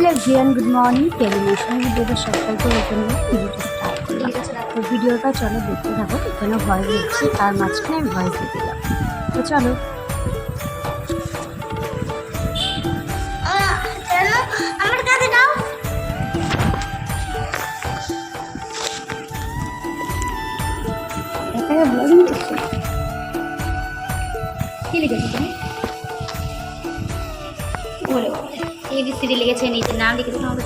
Hello ভিয়ান, good morning. Television ভিডিওতে সকালকে ওখানে ভিডিওটা স্টার্ট করলাম তো ভিডিওটা চলো দেখতে থাকো, এখানে ভয় দিচ্ছি তার মাঝখানে আমি ভয় দিয়ে দিলাম তো চলো। এখানে ব্লগিং বলে এবিসিডি লিখেছে নিজের নাম লিখেছে কাছে।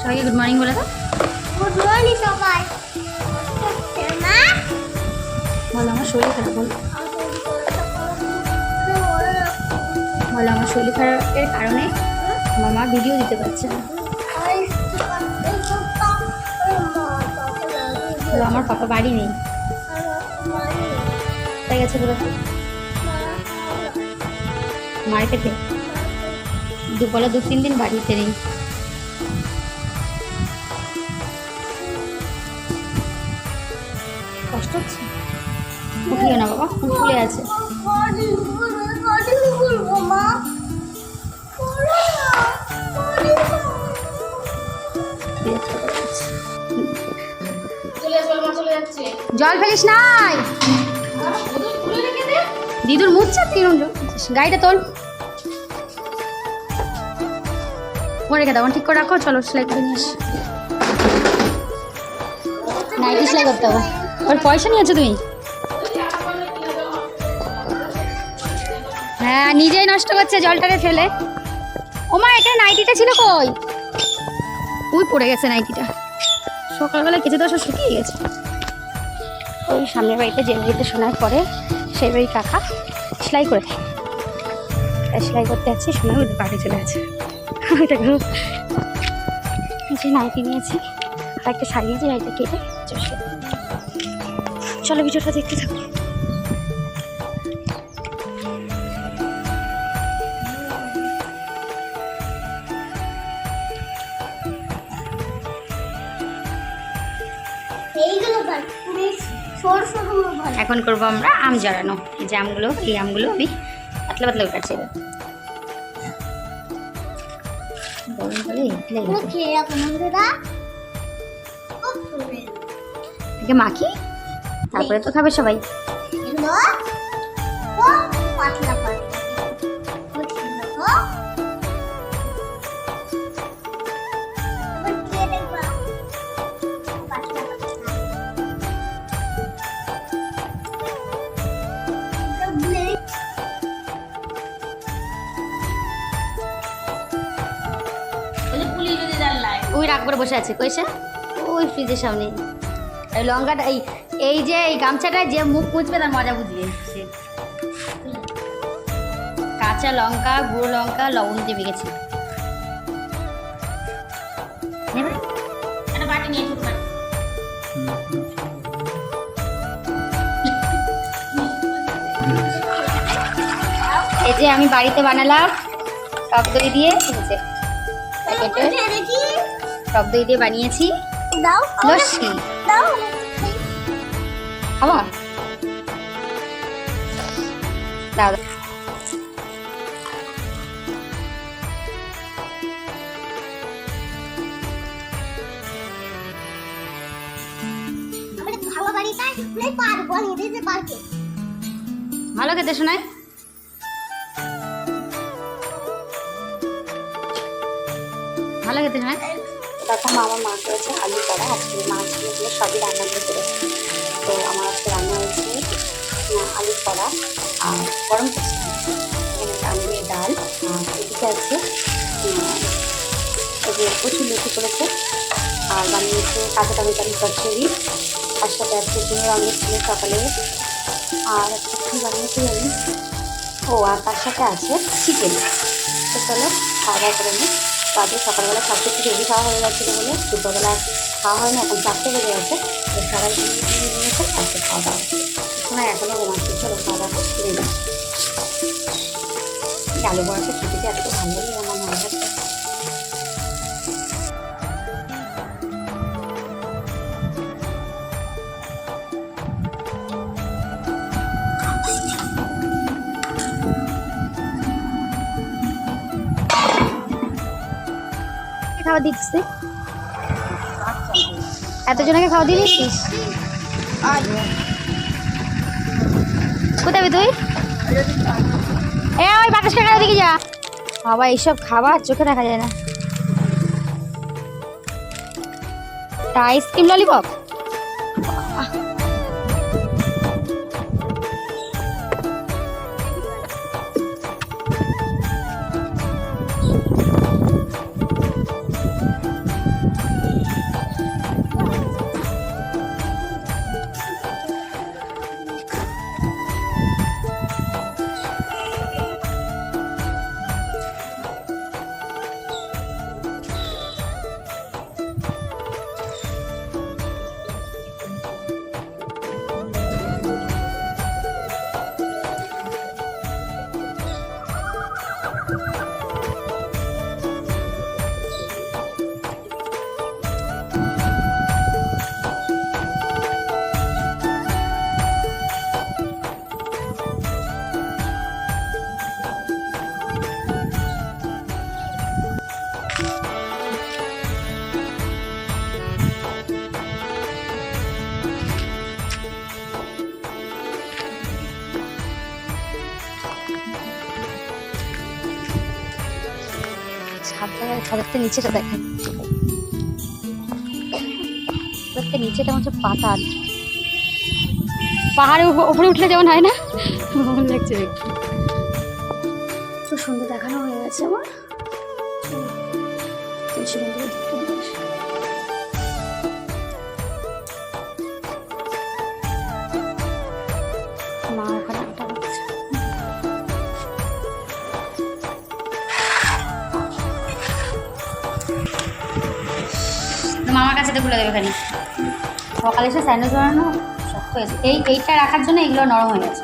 সবাইকে গুড মর্নিং বলে দাও। গুড মর্নিং সবাই। বলো আমার শরীর খারাপ বলো। বলো আমার শরীর খারাপের কারণে আমার মা ভিডিও দিতে পারছে না। আমার পাপা বাড়ি নেই। তাই গেছে বলে মার্কেটে দু বলো দু তিন দিন বাড়িতে নেই। কষ্ট হচ্ছে? উঠিও না বাবা ফুলে আছে জল ফেলিস নাই। দিদুর মুচ্ছে তিরুন গাড়িটা তোল। ও রেখে দাও ঠিক করে রাখো, চলো সেলাই করে নিয়ে নাইটি সেলাই করতে হবে। ওর পয়সা নিয়েছো তুমি? হ্যাঁ নিজেই নষ্ট করছে জলটারে ফেলে। ওমা এটা নাইটিটা ছিল কই? উই পড়ে গেছে নাইটিটা। সকালবেলা কেচে দেওয়া সব শুকিয়ে গেছে। ওই সামনের বাড়িতে যে বাড়িতে শোনার পরে সেই বাড়ি কাকা। সেলাই করে তাই সেলাই করতে যাচ্ছি সময় ওদের বাড়ি চলে আছে যে নাইটি নিয়েছি, আর একটা শাড়ি নিয়েছি নাইটি কেটে চলে চলো ভিডিওটা দেখতে থাকো। ভাই এখন করব আমরা আম জড়ানো। এই যে আমগুলো এই আমগুলো আমি পাতলা পাতলা কাটছি। এবার। মাখি তারপরে তো খাবে সবাই। পাতলা ওই রাগ করে বসে আছে কইসে ওই ফ্রিজের সামনে। লঙ্কাটা, এই এই যে, এই গামছাটায় যে মুখ মুছবে তার মজা বুঝিয়ে সে কাঁচা লঙ্কা, গুঁড়ো লঙ্কা, লবণ দিয়ে বাটি। এই যে আমি বাড়িতে বানালাম, টক দই দিয়ে প্যাকেটে টক দই দিয়ে বানিয়েছি। দাও লস্যি। দাও। খাবা? দাও ভালো খেতে শোনায়। ভালো খেতে শোনায়। মা আমার মা করেছে আলু করা আজকে মাছগুলো দিয়ে সবই রান্না করে করেছে। তো আমার আজকে রান্না হয়েছে আলু করা আর গরম আলু ডাল এদিকে আছে যে প্রচুর লুচি করেছে। আর বানিয়েছে কাঁচা টমেটো আলু চচ্চড়ি তার সাথে আছে ডিমের অমলেট ছিল সকালে। আর একটা কী বানিয়েছি আমি ও, আর তার সাথে আছে চিকেন। তো চলো, খাওয়া দাওয়া করে নিই। তো আজকে সকালবেলা সব কিছু রেডি খাওয়া হয়ে গেছিল বলে দুপুরবেলা খাওয়া হয়নি, এখন চারটে বেজে গেছে। সবাই নিয়েছে খাওয়া দাওয়া শোনা এখনও ঘুমাচ্ছি চলো খাওয়া দাওয়া এই আলু বড়াটা খেতে এত ভালো লাগে আমার মনে হচ্ছে খাবার দিচ্ছে। এতজনকে খাওয়া দিয়ে দিচ্ছিস কোথায় তুই? এ, ওই বাতাস কাকার দিকে যা। বাবা, এইসব খাবার চোখে দেখা যায় না। আইসক্রিম ললিপপ ছাদের নিচেটা দেখেন। ছাদের নিচেটা হচ্ছে পাতাল। পাহাড়ে উপ- উপরে উঠলে যেমন হয় না? ভ্রমণ লাগছে খুব সুন্দর দেখানো হয়ে গেছে আমার। তুলসী মন্দিরে মামার কাছে খুলে দেবে এখানে সকালে এসে স্যান্ডেল বানানো শক্ত হয়েছে এই এইটা রাখার জন্য এগুলো নরম হয়ে গেছে।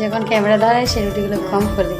যখন ক্যামেরা ধরে সে রুটিগুলো কম করে